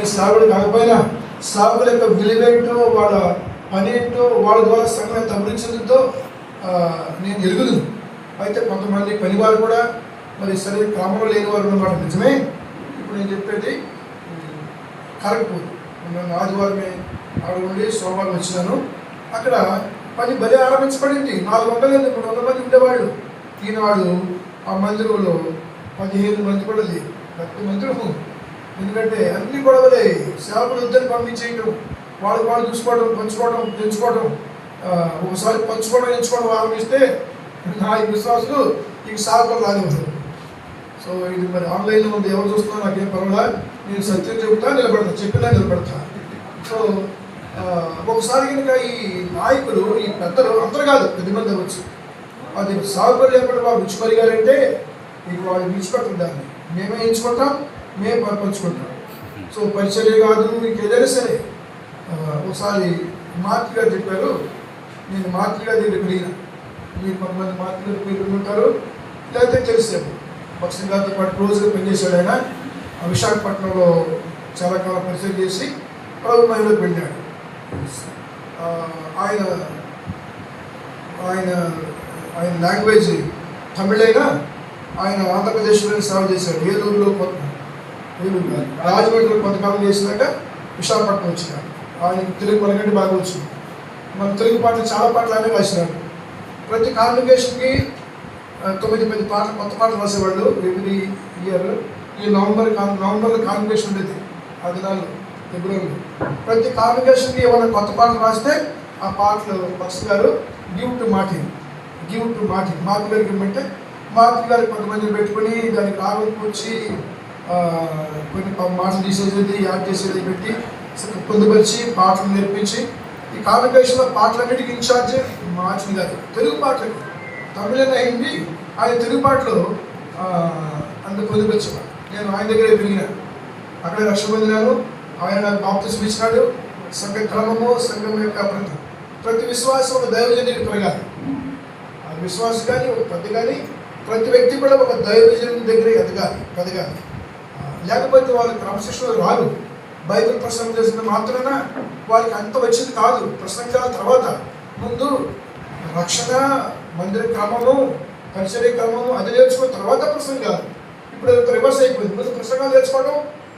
నేను సాగుడు కాకపోయినా సాగుల యొక్క విలువేంటో వాళ్ళ పని ఏంటో వాళ్ళ ద్వారా సంఘం తమరించడంతో నేను ఎరుగుదు అయితే కొంతమంది పని వారు కూడా మరి సరే క్రమంలో లేని వారు ఉన్నమాట నిజమే. ఇప్పుడు నేను చెప్పేది కరెక్ట్ నేను ఆదివారమే ఆడ ఉండి సోమవారం వచ్చినాను. అక్కడ పని బలి ఆరంభించబడింది. నాలుగు వందల మూడు వందల మంది ఉండేవాళ్ళు. ఈనాడు ఆ మందిరంలో పదిహేను మంది కూడా లేరు. పది మందిరం ఎందుకంటే అన్ని గొడవలే. సేవకులు ఇద్దరు పంపించేయడం వాళ్ళు వాళ్ళు చూసుకోవడం పంచుకోవడం తెంచుకోవడం ఒకసారి పంచుకోవడం ఎంచుకోవడం ఆరంభిస్తే నా ఈ విశ్వాసులు ఇక సేవకులు రానివ్వరు సో ఇది మరి ఆన్లైన్లో ఉంది ఎవరు చూస్తున్నా నాకేం పర్వాలా? నేను సత్యం చెబుతా నిలబడతా చెప్పినా నిలబడతా. సో ఒకసారి కనుక ఈ నాయకులు ఈ పెద్దలు అందరు కాదు కొద్ది మంది అవ్వచ్చు. అది సాగుబడి లేకుండా వాళ్ళు రుచి పరిగారంటే ఇక వాళ్ళు విడిచిపెట్టడం దాన్ని. మేమే ఎంచుకుంటాం మేము ప- పంచుకుంటాం సో పరిచర్య కాదు మీకు ఏదైనా సరే ఒకసారి మాతృగా చెప్పారు నేను మాతృగా గారి దగ్గర పెరిగిన. మీరు కొంతమంది మార్తి పేరు ఉంటారు లేకపోతే తెలిసాము భక్సింగ్ గారితో పాటు క్లోజ్గా పనిచేశాడు ఆయన. విశాఖపట్నంలో చాలా కాలం పరిచయం చేసి ప్రభుత్వంలో మహిళకు వెళ్ళాడు ఆయన ఆయన ఆయన లాంగ్వేజ్ తమిళైనా ఆయన ఆంధ్రప్రదేశ్లోనే సేవ చేశాడు. ఏలూరులో కొంత రాజమండ్రిలో కొంతకాలం చేసినాక విశాఖపట్నం వచ్చినాడు ఆయన తెలుగు మనకంటే బాగా వచ్చింది. మన తెలుగు పాటలు చాలా పాటలు ఆయన రాసినాడు. ప్రతి కాన్వికేషన్కి తొమ్మిది పది పాటలు కొత్త పాటలు రాసేవాళ్ళు ఎవ్రీ ఇయర్. ఈ నవంబర్ కాన్ నవంబర్లో కాన్వికేషన్ ఉండేది. ఆ దినాల్లో ఫిబ్రవరిలో. ప్రతి కాన్వికేషన్కి ఏమైనా కొత్త పాటలు రాస్తే ఆ పాటలు బస్ గారు give to Martin. Give to Martin. Mark గారికి ఇవ్వమంటే మార్క్ గారు కొంతమంది పెట్టుకొని దానికి రాగం కూర్చి కొన్ని మాటలు తీసేది యాడ్ చేసేది పెట్టి పొందుపరిచి పాటలు నేర్పించి ఈ కాన్వికేషన్లో పాటలన్నిటికీ ఇన్ఛార్జ్ మార్చింది గారు తెలుగు పాటలు తమిళన హిందీ ఆయన తెలుగు పాటలు అంత పొందుపరిచేవాడు నేను ఆయన దగ్గరే పెరిగిన. అక్కడ రక్షణ పొందినాను. ఆయన నాకు ఇచ్చినాడు. సంఘ క్రమము సంఘం యొక్క ప్రతి ప్రతి విశ్వాసం ఒక దైవజనుడికి పెరగాలి. ఆ విశ్వాసం కానీ ఒక పెద్ద కానీ ప్రతి వ్యక్తి కూడా ఒక దైవజనుడి దగ్గరే ఎదగాలి పెదగాలి లేకపోతే వాళ్ళు క్రమశిక్షణ రాదు. బైబిల్ ప్రసంగం చేసిన మాత్రాన వాళ్ళకి అంత వచ్చింది కాదు. ప్రసంగాల తర్వాత ముందు రక్షణ మందిర క్రమము పరిచర్య క్రమము అది నేర్చుకున్న తర్వాత ప్రసంగాలు. ఇప్పుడు అది రివర్స్ అయిపోయింది. ముందు ప్రసంగాలు నేర్చుకోవడం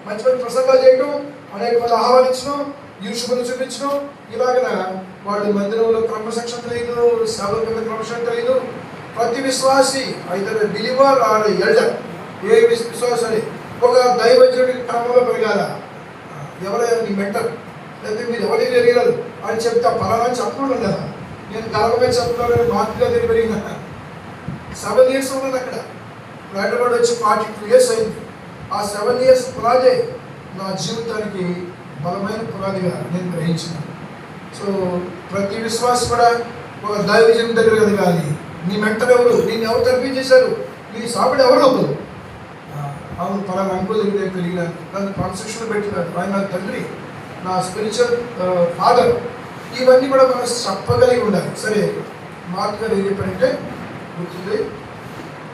మంచి మంచి ప్రసంగాలు చేయడం అనేక మంది ఆహ్వానించడం యూసుకుని చూపించడం ఇలాగన వాళ్ళు మందిరంలో క్రమశిక్షణ తెలియదు సేవల కింద క్రమశిక్షణ తెలియదు. ప్రతి విశ్వాసి అయితే బిలీవర్ ఆర్ ఎల్డర్ ఏ విశ్వ- విశ్వాసాన్ని ఒక దైవజనుడి క్రమంలో పెరగాల. ఎవరైనా నీ మెంటర్? లేకపోతే మీరు ఎవరికి ఎరగలరు అని చెప్తా పలానా చెప్పడం కదా నేను గర్వమే చెప్తున్నాను మార్పుగా దగ్గర పెరిగిన సెవెన్ ఇయర్స్ ఉన్నది అక్కడ. హైదరాబాద్ వచ్చి ఫార్టీ టూ ఇయర్స్ అయింది. ఆ సెవెన్ ఇయర్స్ పునాదే నా జీవితానికి బలమైన పునాదిగా నేను గ్రహించిన. సో ప్రతి విశ్వాసం కూడా ఒక దైవజన్ దగ్గర ఎదగాలి. నీ మెంటర్ ఎవరు? నేను ఎవరు తప్పించేశారు నీ సాగుడు ఎవరు? అవ్వదు అవును పలానా అంకుల్ దగ్గర పెరిగినాను నన్ను కాన్స్ట్రక్షన్ పెట్టినాడు ఆయన నా తండ్రి నా స్పిరిచువల్ ఫాదర్ ఇవన్నీ కూడా మనం చెప్పగలిగి ఉండాలి. సరే మార్క్ గారు ఏం చెప్పారంటే గుర్తుంది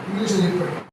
ఇంగ్లీష్లో చెప్పాడు.